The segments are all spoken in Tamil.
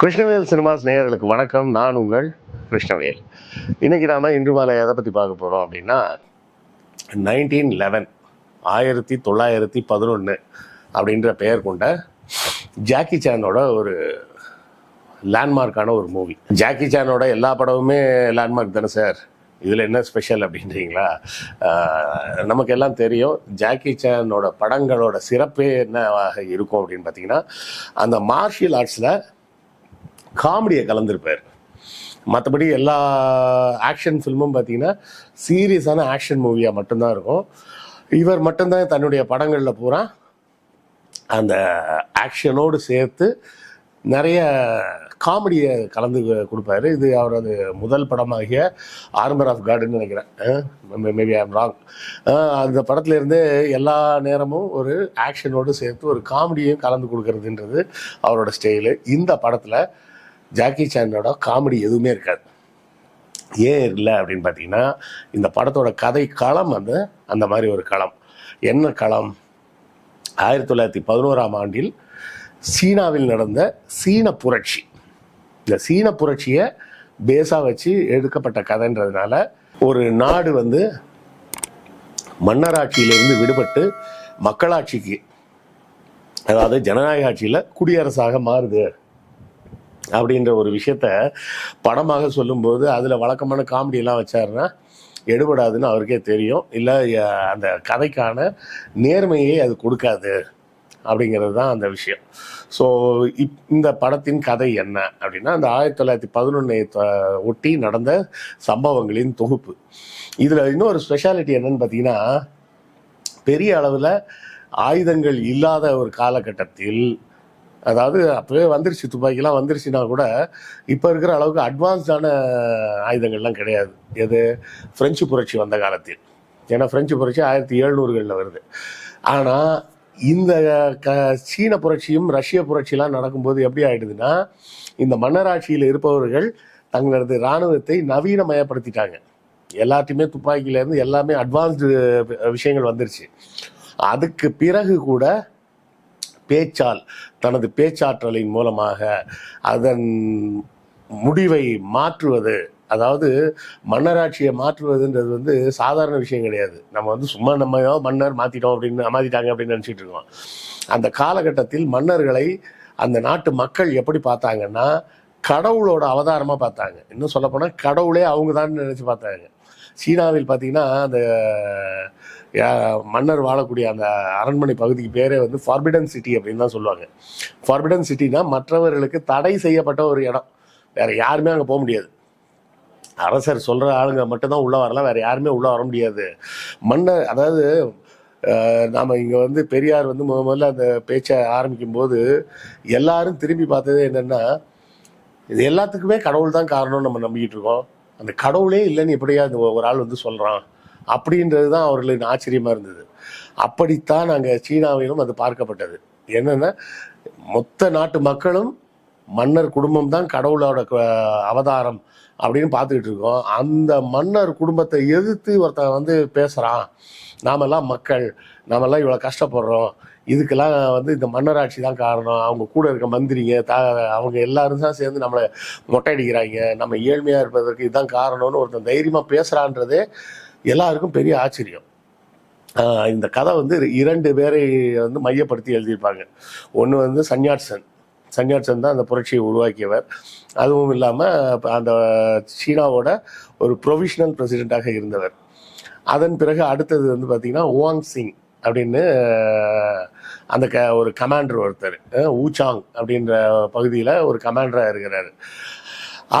கிருஷ்ணவேல் சினிமாஸ் நேயர்களுக்கு வணக்கம். நான் உங்கள் கிருஷ்ணவேல். இன்றைக்கி நாம் இன்று மாலை எதை பற்றி பார்க்க போகிறோம் அப்படின்னா நைன்டீன் லெவன் ஆயிரத்தி தொள்ளாயிரத்தி பதினொன்று அப்படின்ற பெயர் கொண்ட ஜாக்கி சானோட ஒரு லேண்ட்மார்க்கான ஒரு மூவி ஜாக்கி சானோட எல்லா படமுமே லேண்ட்மார்க் தானே சார்? இதில் என்ன ஸ்பெஷல் அப்படின்றீங்களா? நமக்கு எல்லாம் தெரியும் ஜாக்கி சானோட படங்களோட சிறப்பே என்னவாக இருக்கும் அப்படின்னு பார்த்தீங்கன்னா அந்த மார்ஷியல் ஆர்ட்ஸில் காமெடியை கலந்துருப்பார். மற்றபடி எல்லா ஆக்ஷன் ஃபில்மும் பார்த்தீங்கன்னா சீரியஸான ஆக்ஷன் மூவியாக மட்டும்தான் இருக்கும். இவர் மட்டும்தான் தன்னுடைய படங்களில் பூரா அந்த ஆக்ஷனோடு சேர்த்து நிறைய காமெடியை கலந்து கொடுப்பாரு. இது அவரது முதல் படமாகிய ஆர்மர் ஆஃப் கார்டுன்னு நினைக்கிறேன். மேபி ஐம் ராங் அந்த படத்துலேருந்து எல்லா நேரமும் ஒரு ஆக்ஷனோடு சேர்த்து ஒரு காமெடியும் கலந்து கொடுக்கறதுன்றது அவரோட ஸ்டைலு இந்த படத்தில் ஜாக்கி சானோட காமெடி எதுவுமே இருக்காது. ஏன் இல்லை அப்படின்னு பார்த்தீங்கன்னா இந்த படத்தோட கதை களம் வந்து அந்த மாதிரி ஒரு களம். என்ன களம்? ஆயிரத்தி தொள்ளாயிரத்தி பதினோராம் ஆண்டில் சீனாவில் நடந்த சீன புரட்சி. இந்த சீன புரட்சியை பேஸாக வச்சு எடுக்கப்பட்ட கதைன்றதுனால ஒரு நாடு வந்து மன்னராட்சியிலிருந்து விடுபட்டு மக்களாட்சிக்கு அதாவது ஜனநாயக ஆட்சியில் குடியரசாக மாறுது. அப்படின்ற ஒரு விஷயத்த படமாக சொல்லும்போது அதில் வழக்கமான காமெடியெல்லாம் வச்சாருன்னா எடுபடாதுன்னு அவருக்கே தெரியும். இல்லை அந்த கதைக்கான நேர்மையை அது கொடுக்காது அப்படிங்கிறது தான் அந்த விஷயம். ஸோ இப் இந்த படத்தின் கதை என்ன அப்படின்னா அந்த ஆயிரத்தி தொள்ளாயிரத்தி பதினொன்னை ஒட்டி நடந்த சம்பவங்களின் தொகுப்பு. இதில் இன்னொரு ஸ்பெஷாலிட்டி என்னன்னு பார்த்தீங்கன்னா பெரிய அளவில் ஆயுதங்கள் இல்லாத ஒரு காலகட்டத்தில் அதாவது அப்போவே வந்துருச்சு துப்பாக்கிலாம் வந்துருச்சுன்னா கூட இப்போ இருக்கிற அளவுக்கு அட்வான்ஸ்டான ஆயுதங்கள்லாம் கிடையாது. எது? ஃப்ரெஞ்சு புரட்சி வந்த காலத்தில். ஏன்னா ஃப்ரெஞ்சு புரட்சி ஆயிரத்தி எழுநூறுகளில் வருது. ஆனால் இந்த க சீன புரட்சியும் ரஷ்ய புரட்சியெலாம் நடக்கும்போது எப்படி ஆயிடுதுன்னா இந்த மன்னராட்சியில் இருப்பவர்கள் தங்களது இராணுவத்தை நவீனமயப்படுத்திட்டாங்க. எல்லாத்தையுமே துப்பாக்கியிலேருந்து எல்லாமே அட்வான்ஸ்டு விஷயங்கள் வந்துருச்சு. அதுக்கு பிறகு கூட பேச்சால் தனது பேச்சாற்றலின் மூலமாக அதன் முடிவை மாற்றுவது அதாவது மன்னராட்சியை மாற்றுவதுன்றது வந்து சாதாரண விஷயம் கிடையாது. நம்ம வந்து சும்மா நம்ம மன்னர் மாற்றிட்டோம் அப்படின்னு மாற்றிட்டாங்க அப்படின்னு நினச்சிட்டு இருக்கோம். அந்த காலகட்டத்தில் மன்னர்களை அந்த நாட்டு மக்கள் எப்படி பார்த்தாங்கன்னா கடவுளோட அவதாரமாக பார்த்தாங்க. இன்னும் சொல்லப்போனால் கடவுளே அவங்க தான் நினச்சி பார்த்தாங்க. சீனாவில் பார்த்தீங்கன்னா அந்த மன்னர் வாழக்கூடிய அந்த அரண்மனை பகுதிக்கு பேரே வந்து ஃபார்பிடன் சிட்டி அப்படின்னு தான் சொல்லுவாங்க. ஃபார்பிடன் சிட்டினா மற்றவர்களுக்கு தடை செய்யப்பட்ட ஒரு இடம். வேற யாருமே அங்கே போக முடியாது. அரசர் சொல்ற ஆளுங்க மட்டும்தான் உள்ள வரலாம் வேற யாருமே உள்ள வர முடியாது. மன்னர் அதாவது நாம் இங்கே வந்து பெரியார் வந்து முத முதல்ல அந்த பேச்சை ஆரம்பிக்கும் போது எல்லாரும் திரும்பி பார்த்தது என்னென்னா இது எல்லாத்துக்குமே கடவுள் தான் காரணம்னு நம்ம நம்பிக்கிட்டு இருக்கோம். அந்த கடவுளே இல்லைன்னு எப்படியா இந்த ஒரு ஆள் வந்து சொல்கிறான் அப்படின்றது தான் அவர்களுக்கு ஆச்சரியமாக இருந்தது. அப்படித்தான் அங்கே சீனாவிலும் அது பார்க்கப்பட்டது. என்னென்னா மொத்த நாட்டு மக்களும் மன்னர் குடும்பம் தான் கடவுளோட அவதாரம் அப்படின்னு பார்த்துக்கிட்டு இருக்கோம். அந்த மன்னர் குடும்பத்தை எதிர்த்து ஒருத்தன் வந்து பேசுகிறான் நாமெல்லாம் மக்கள் நாமெல்லாம் இவ்வளோ கஷ்டப்படுறோம். இதுக்கெல்லாம் வந்து இந்த மன்னராட்சி தான் காரணம். அவங்க கூட இருக்க மந்திரிங்க த அவங்க எல்லாரும் தான் சேர்ந்து நம்மளை மொட்டை அடிக்கிறாங்க. நம்ம ஏழ்மையாக இருப்பதற்கு இதுதான் காரணம்னு ஒருத்தன் தைரியமாக பேசுகிறான்றதே எல்லாருக்கும் பெரிய ஆச்சரியம். இந்த கதை வந்து இரண்டு பேரை வந்து மையப்படுத்தி எழுதியிருப்பாங்க. ஒன்று வந்து சன்யாட்சன். சன்யாட்சன் தான் அந்த புரட்சியை உருவாக்கியவர். அதுவும் இல்லாமல் அந்த சீனாவோட ஒரு ப்ரொவிஷனல் பிரசிடெண்ட்டாக இருந்தவர். அதன் பிறகு அடுத்தது வந்து பார்த்திங்கன்னா ஓவாங் சிங் அப்படின்னு அந்த க ஒரு கமாண்டர் ஒருத்தர். ஊச்சாங் அப்படின்ற பகுதியில் ஒரு கமாண்டராக இருக்கிறாரு.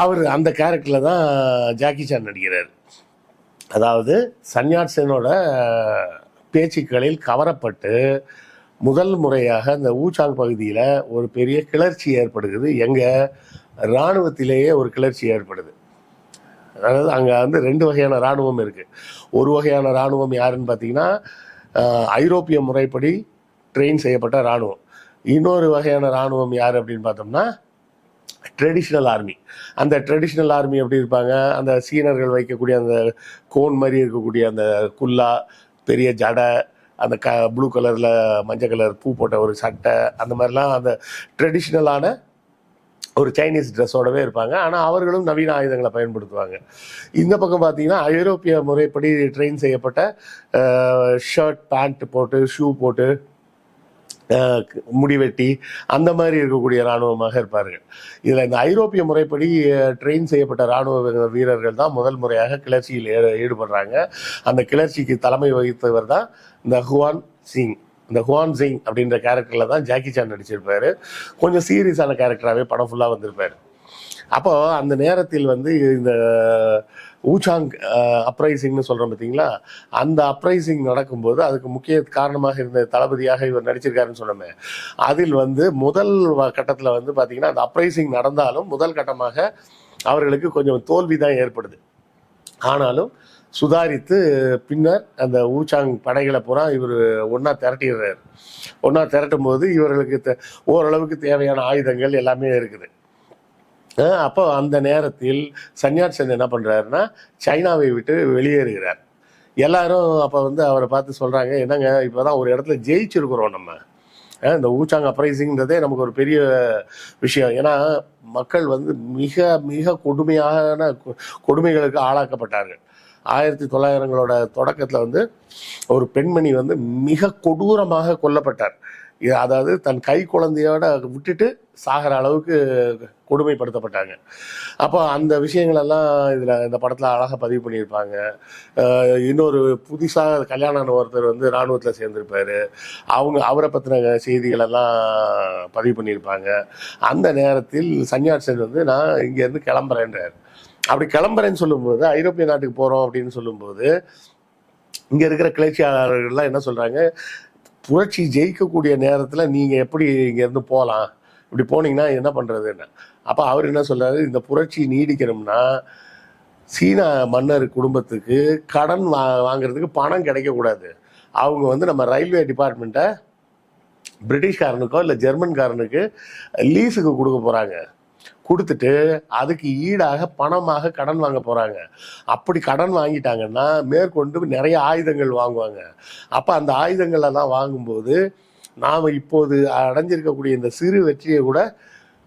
அவர் அந்த கேரக்டரில் தான் ஜாக்கி சான் நடிக்கிறார். அதாவது சன்யாட்சனோட பேச்சுக்களில் கவரப்பட்டு முதல் முறையாக அந்த ஊச்சாங் பகுதியில் ஒரு பெரிய கிளர்ச்சி ஏற்படுகிறது. எங்கே இராணுவத்திலேயே ஒரு கிளர்ச்சி ஏற்படுது. அதாவது அங்கே வந்து ரெண்டு வகையான இராணுவம் இருக்குது ஒரு வகையான இராணுவம் யாருன்னு பார்த்தீங்கன்னா ஐரோப்பிய முறைப்படி ட்ரெயின் செய்யப்பட்ட இராணுவம். இன்னொரு வகையான இராணுவம் யார் அப்படின்னு பார்த்தோம்னா ட்ரெடிஷ்னல் ஆர்மி அந்த ட்ரெடிஷ்னல் ஆர்மி எப்படி இருப்பாங்க? அந்த சீனர்கள் வைக்கக்கூடிய அந்த கோன் மாதிரி இருக்கக்கூடிய அந்த குல்லா பெரிய ஜடை அந்த க ப்ளூ கலரில் மஞ்சள் கலர் பூ போட்ட ஒரு சட்டை அந்த மாதிரிலாம் அந்த ட்ரெடிஷ்னலான ஒரு சைனீஸ் ட்ரெஸ்ஸோடவே இருப்பாங்க. ஆனால் அவர்களும் நவீன ஆயுதங்களை பயன்படுத்துவாங்க. இந்த பக்கம் பார்த்தீங்கன்னா ஐரோப்பிய முறைப்படி ட்ரெயின் செய்யப்பட்ட ஷர்ட் பேண்ட் போட்டு ஷூ போட்டு முடிவெட்டி முடி வெட்டி அந்த மாதிரி இருக்கக்கூடிய இராணுவமாக இருப்பார்கள். இதில் இந்த ஐரோப்பிய முறைப்படி ட்ரெயின் செய்யப்பட்ட இராணுவ வீரர்கள் தான் முதல் முறையாக கிளர்ச்சியில் ஈடுபடுறாங்க. அந்த கிளர்ச்சிக்கு தலைமை வகித்தவர் தான் இந்த ஹுவான் சிங். இந்த ஹுவான் சிங் அப்படின்ற கேரக்டரில் தான் ஜாக்கி சான் நடிச்சிருப்பாரு. கொஞ்சம் சீரியஸான கேரக்டராகவே படம் ஃபுல்லாக வந்திருப்பார். அப்போ அந்த நேரத்தில் வந்து இந்த ஊச்சாங் அப்ரைசிங்னு சொல்கிறோம் பார்த்தீங்களா அந்த அப்ரைசிங் நடக்கும்போது அதுக்கு முக்கிய காரணமாக இருந்த தளபதியாக இவர் நடிச்சிருக்காருன்னு சொன்னோமே. அதில் வந்து முதல் கட்டத்தில் வந்து பார்த்தீங்கன்னா அந்த அப்ரைசிங் நடந்தாலும் முதல் கட்டமாக அவர்களுக்கு கொஞ்சம் தோல்வி தான் ஏற்படுது. ஆனாலும் சுதாரித்து பின்னர் அந்த ஊச்சாங் படைகளை பூரா இவர் ஒன்றா திரட்டிடுறாரு. ஒன்றா திரட்டும் போது இவர்களுக்கு தே- ஓரளவுக்கு தேவையான ஆயுதங்கள் எல்லாமே இருக்குது. அப்போ அந்த நேரத்தில் சன்யாட் சந்த் என்ன பண்ணுறாருன்னா சைனாவை விட்டு வெளியேறுகிறார். எல்லாரும் அப்போ வந்து அவரை பார்த்து சொல்கிறாங்க என்னங்க இப்போ தான் ஒரு இடத்துல ஜெயிச்சிருக்கிறோம் நம்ம. இந்த ஊச்சாங் அப்ரைசிங்கிறதே நமக்கு ஒரு பெரிய விஷயம். ஏன்னா மக்கள் வந்து மிக மிக கொடுமையான கொ- கொடுமைகளுக்கு ஆளாக்கப்பட்டார்கள். ஆயிரத்தி தொள்ளாயிரங்களோட தொடக்கத்தில் வந்து ஒரு பெண்மணி வந்து மிக கொடூரமாக கொல்லப்பட்டார். அதாவது தன் கை குழந்தையோட விட்டுட்டு சாகிற அளவுக்கு கொடுமைப்படுத்தப்பட்டாங்க. அப்போ அந்த விஷயங்களெல்லாம் இதில் இந்த படத்தில் அழகாக பதிவு பண்ணியிருப்பாங்க. இன்னொரு புதுசாக கல்யாணம் ஒருத்தர் வந்து இராணுவத்தில் சேர்ந்துருப்பார். அவங்க அவரை பற்றின செய்திகளெல்லாம் பதிவு பண்ணியிருப்பாங்க. அந்த நேரத்தில் சன்னியாசன் வந்து நான் இங்கேருந்து கிளம்புறேன்றார். அப்படி கிளம்புறேன்னு சொல்லும்போது ஐரோப்பிய நாட்டுக்கு போகிறோம் அப்படின்னு சொல்லும்போது இங்கே இருக்கிற கிளர்ச்சியாளர்கள்லாம் என்ன சொல்கிறாங்க புரட்சி ஜெயிக்கக்கூடிய நேரத்தில் நீங்கள் எப்படி இங்கேருந்து போகலாம் இப்படி போனீங்கன்னா என்ன பண்ணுறதுன்னு அப்போ அவர் என்ன சொல்கிறாரு இந்த புரட்சி நீடிக்கணும்னா சீன மன்னர் குடும்பத்துக்கு கடன் வா வாங்குறதுக்கு பணம் கிடைக்கக்கூடாது. அவங்க வந்து நம்ம ரயில்வே டிபார்ட்மெண்ட்டை பிரிட்டிஷ்காரனுக்கோ இல்லை ஜெர்மன்காரனுக்கு லீஸுக்கு கொடுக்க போகிறாங்க கொடுத்துட்டு அதுக்கு ஈடாக பணமாக கடன் வாங்க போகிறாங்க அப்படி கடன் வாங்கிட்டாங்கன்னா மேற்கொண்டு நிறைய ஆயுதங்கள் வாங்குவாங்க. அப்போ அந்த ஆயுதங்கள் எல்லாம் வாங்கும்போது நாம் இப்போது அடைஞ்சிருக்கக்கூடிய இந்த சிறு வெற்றியை கூட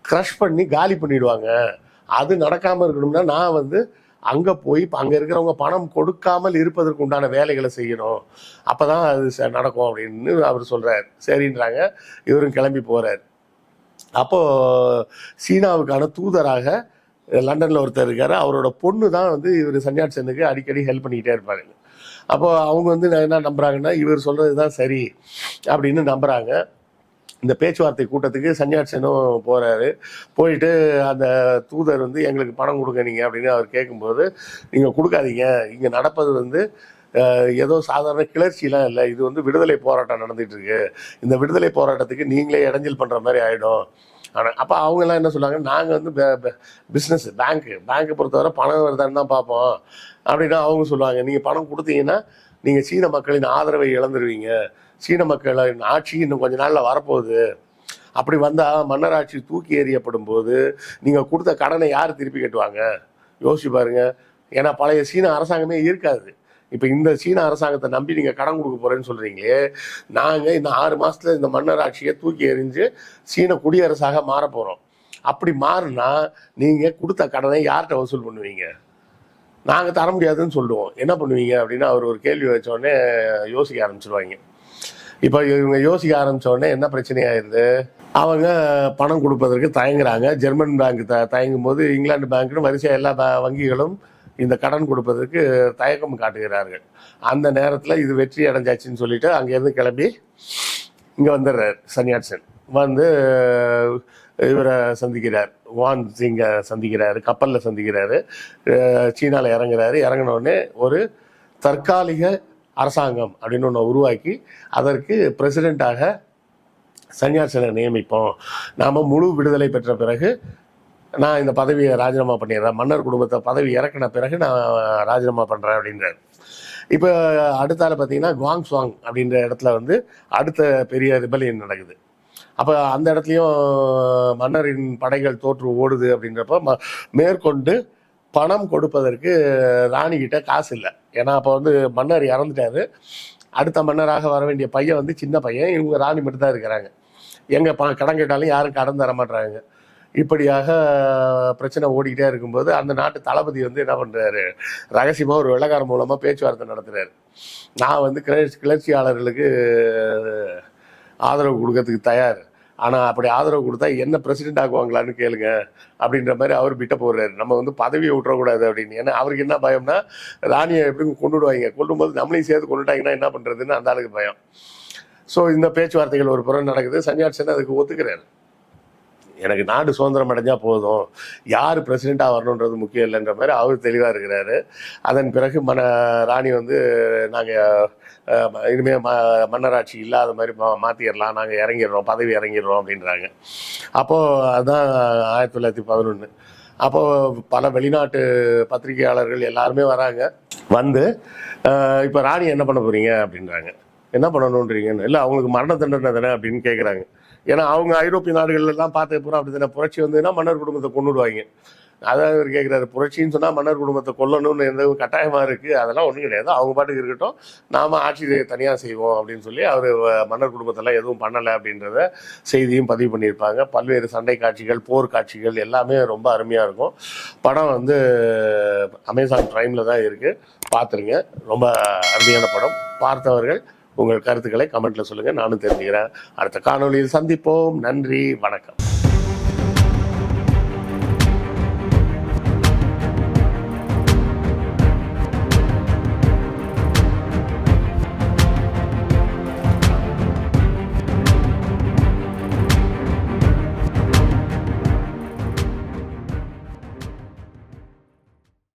க்ரஷ் பண்ணி காலி பண்ணிடுவாங்க. அது நடக்காமல் இருக்கணும்னா நான் வந்து அங்கே போய் இப்போ அங்கே இருக்கிறவங்க பணம் கொடுக்காமல் இருப்பதற்கு உண்டான வேலைகளை செய்யணும். அப்போ தான் அது ச- நடக்கும் அப்படின்னு அவர் சொல்கிறார் சரின்றாங்க. இவரும் கிளம்பி போகிறார் அப்போது சீனாவுக்கான தூதராக லண்டனில் ஒருத்தர் இருக்காரு. அவரோட பொண்ணு தான் வந்து இவர் சன்யாட் சென்னுக்கு அடிக்கடி ஹெல்ப் பண்ணிக்கிட்டே இருப்பாரு. அப்போ அவங்க வந்து என்ன நம்புறாங்கன்னா இவர் சொல்றது தான் சரி அப்படின்னு நம்புறாங்க. இந்த பேச்சுவார்த்தை கூட்டத்துக்கு சன்யாட் சென்னும் போறாரு. போயிட்டு அந்த தூதர் வந்து எங்களுக்கு பணம் கொடுங்க நீங்க அப்படின்னு அவர் கேட்கும்போது நீங்க கொடுக்காதீங்க. இங்க நடப்பது வந்து ஏதோ சாதாரண கிளர்ச்சிலாம் இல்லை. இது வந்து விடுதலை போராட்டம் நடந்துகிட்டு இருக்கு இந்த விடுதலை போராட்டத்துக்கு நீங்களே இடைஞ்சல் பண்ணுற மாதிரி ஆகிடும் ஆனால் அப்போ அவங்கெல்லாம் என்ன சொல்லுவாங்க? நாங்கள் வந்து பிஸ்னஸ் பேங்க்கு பேங்க்கை பொறுத்தவரை பணம் வருதான்னு தான் பார்ப்போம். அப்படின்னா அவங்க சொல்லுவாங்க நீங்கள் பணம் கொடுத்தீங்கன்னா நீங்கள் சீன மக்களின் ஆதரவை இழந்துருவீங்க. சீன மக்களின் ஆட்சி இன்னும் கொஞ்ச நாளில் வரப்போகுது. அப்படி வந்தால் மன்னராட்சி தூக்கி எறியப்படும் போது நீங்கள் கொடுத்த கடனை யார் திருப்பி கட்டுவாங்க? யோசிச்சு பாருங்கள் ஏன்னா பழைய சீன அரசாங்கமே இருக்காது. இப்போ இந்த சீன அரசாங்கத்தை நம்பி நீங்கள் கடன் கொடுக்க போறேன்னு சொல்கிறீங்களே நாங்கள் இந்த ஆறு மாசத்துல இந்த மன்னராட்சியை தூக்கி எறிஞ்சு சீன குடியரசாக மாற போகிறோம் அப்படி மாறினா நீங்கள் கொடுத்த கடனை யார்கிட்ட வசூல் பண்ணுவீங்க? நாங்கள் தர முடியாதுன்னு சொல்லுவோம். என்ன பண்ணுவீங்க அப்படின்னு அவர் ஒரு கேள்வி வச்சோடனே யோசிக்க ஆரம்பிச்சிருவாங்க. இப்போ இவங்க யோசிக்க ஆரம்பிச்ச உடனே என்ன பிரச்சனையாயிருது அவங்க பணம் கொடுப்பதற்கு தயங்குறாங்க. ஜெர்மன் பேங்க் த தயங்கும் போது இங்கிலாந்து பேங்க்னு வரிசையாக எல்லா வங்கிகளும் இந்த கடன் கொடுப்பதற்கு தயக்கம் காட்டுகிறார்கள். அந்த நேரத்தில் இது வெற்றி அடைஞ்சாச்சுன்னு சொல்லிட்டு அங்கேருந்து கிளம்பி இங்கே வந்துடுறார் சன்யாட்சன் வந்து இவரை சந்திக்கிறார். வான் சிங்கை சந்திக்கிறாரு கப்பலில் சந்திக்கிறாரு. சீனாவில் இறங்குறாரு. இறங்கினோடனே ஒரு தற்காலிக அரசாங்கம் அப்படின்னு ஒன்று உருவாக்கி அதற்கு பிரசிடெண்ட்டாக சன்னியாசனை நியமிப்போம். நாம் முழு விடுதலை பெற்ற பிறகு நான் இந்த பதவியை ராஜினாமா பண்ணிடுறேன். மன்னர் குடும்பத்தை பதவி இறக்கின பிறகு நான் ராஜினாமா பண்ணுறேன் அப்படின்றார். இப்போ அடுத்தால பார்த்தீங்கன்னா குவாங் சுவாங் அப்படின்ற இடத்துல வந்து அடுத்த பெரிய ரிபலியன் நடக்குது. அப்போ அந்த இடத்துலையும் மன்னரின் படைகள் தோற்று ஓடுது அப்படின்றப்ப ம மேற்கொண்டு பணம் கொடுப்பதற்கு ராணிகிட்ட காசு இல்லை. ஏன்னா அப்போ வந்து மன்னர் இறந்துட்டாரு. அடுத்த மன்னராக வர வேண்டிய பையன் வந்து சின்ன பையன். இவங்க ராணி மட்டும் தான் இருக்கிறாங்க. எங்கே ப கடன் கேட்டாலும் யாரும் கடன் தர மாட்டாங்க இப்படியாக பிரச்சனை ஓடிக்கிட்டே இருக்கும்போது அந்த நாட்டு தளபதி வந்து என்ன பண்ணுறாரு ரகசியமாக ஒரு வெள்ளக்காரன் மூலமாக பேச்சுவார்த்தை நடத்துகிறாரு நான் வந்து கிளர்ச்சி கிளர்ச்சியாளர்களுக்கு ஆதரவு கொடுக்கறதுக்கு தயார். ஆனால் அப்படி ஆதரவு கொடுத்தா என்ன பிரசிடென்ட் ஆக்குவாங்களான்னு கேளுங்க அப்படின்ற மாதிரி அவர் பிட்ட போடுறாரு நம்ம வந்து பதவியை விட்டுறக்கூடாது அப்படின்னு. ஏன்னா அவருக்கு என்ன பயம்னா ராணியை எப்படி கொண்டுடுவாங்க? கொல்லும்போது நம்மளையும் சேர்த்து கொண்டுட்டாங்கன்னா என்ன பண்ணுறதுன்னு அந்த ஆளுக்கு பயம். ஸோ இந்த பேச்சுவார்த்தைகள் ஒரு புறம் நடக்குது. சன்னியாட் அதுக்கு ஒத்துக்கிறாரு. எனக்கு நாடு சுதந்திரம் அடைஞ்சால் போதும். யார் பிரசிடெண்ட்டாக வரணுன்றது முக்கியம் இல்லைன்ற மாதிரி அவர் தெளிவாக இருக்கிறாரு. அதன் பிறகு மன ராணி வந்து நாங்கள் இனிமேல் ம மன்னராட்சி இல்லாத மாதிரி மா மாற்றிடலாம் நாங்கள் இறங்கிடுறோம். பதவி இறங்கிடுறோம் அப்படின்றாங்க. அப்போது அதுதான் ஆயிரத்தி தொள்ளாயிரத்தி பதினொன்று அப்போது பல வெளிநாட்டு பத்திரிகையாளர்கள் எல்லாருமே வராங்க. வந்து இப்போ ராணி என்ன பண்ண போகிறீங்க அப்படின்றாங்க. என்ன பண்ணணுன்றீங்கன்னு இல்லை அவங்களுக்கு மரண தண்டனை தானே அப்படின்னு கேட்குறாங்க ஏன்னா அவங்க ஐரோப்பிய நாடுகள்ல எல்லாம் பூரா அப்படி தானே. புரட்சி வந்ததுன்னா மன்னர் குடும்பத்தை கொண்டுடுவாங்க அதான் இவர் கேட்குறாரு புரட்சின்னு சொன்னால் மன்னர் குடும்பத்தை கொல்லணும்னு எந்த கட்டாயமாக இருக்குது அதெல்லாம் ஒன்றும் கிடையாது. அவங்க பாட்டுக்கு இருக்கட்டும் நாம ஆட்சி தனியாக செய்வோம் அப்படின்னு சொல்லி அவர் மன்னர் குடும்பத்தெல்லாம் எதுவும் பண்ணலை அப்படின்றத செய்தியும் பதிவு பண்ணியிருப்பாங்க. பல்வேறு சண்டை காட்சிகள் போர் காட்சிகள் எல்லாமே ரொம்ப அருமையாக இருக்கும். படம் வந்து அமேசான் ப்ரைமில் தான் இருக்குது பார்த்துருங்க. ரொம்ப அருமையான படம். பார்த்தவர்கள் உங்கள் கருத்துக்களை கமெண்ட்ல சொல்லுங்கள் நானும் தெரிஞ்சுக்கிறேன். அடுத்த காணொளியில் சந்திப்போம். நன்றி. வணக்கம்.